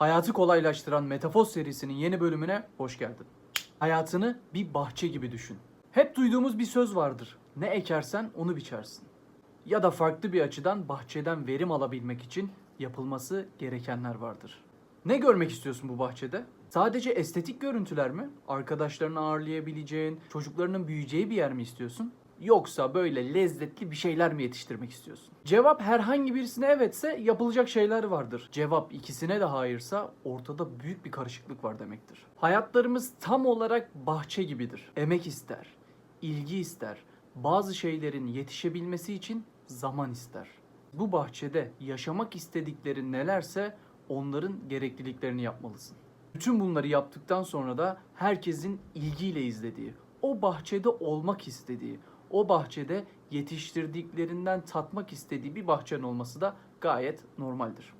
Hayatı kolaylaştıran Metafoz serisinin yeni bölümüne hoş geldin. Hayatını bir bahçe gibi düşün. Hep duyduğumuz bir söz vardır. Ne ekersen onu biçersin. Ya da farklı bir açıdan bahçeden verim alabilmek için yapılması gerekenler vardır. Ne görmek istiyorsun bu bahçede? Sadece estetik görüntüler mi? Arkadaşlarını ağırlayabileceğin, çocuklarının büyüyeceği bir yer mi istiyorsun? Yoksa böyle lezzetli bir şeyler mi yetiştirmek istiyorsun? Cevap herhangi birisine evetse yapılacak şeyler vardır. Cevap ikisine de hayırsa ortada büyük bir karışıklık var demektir. Hayatlarımız tam olarak bahçe gibidir. Emek ister, ilgi ister, bazı şeylerin yetişebilmesi için zaman ister. Bu bahçede yaşamak istediklerin nelerse onların gerekliliklerini yapmalısın. Bütün bunları yaptıktan sonra da herkesin ilgiyle izlediği, o bahçede olmak istediği, o bahçede yetiştirdiklerinden tatmak istediği bir bahçenin olması da gayet normaldir.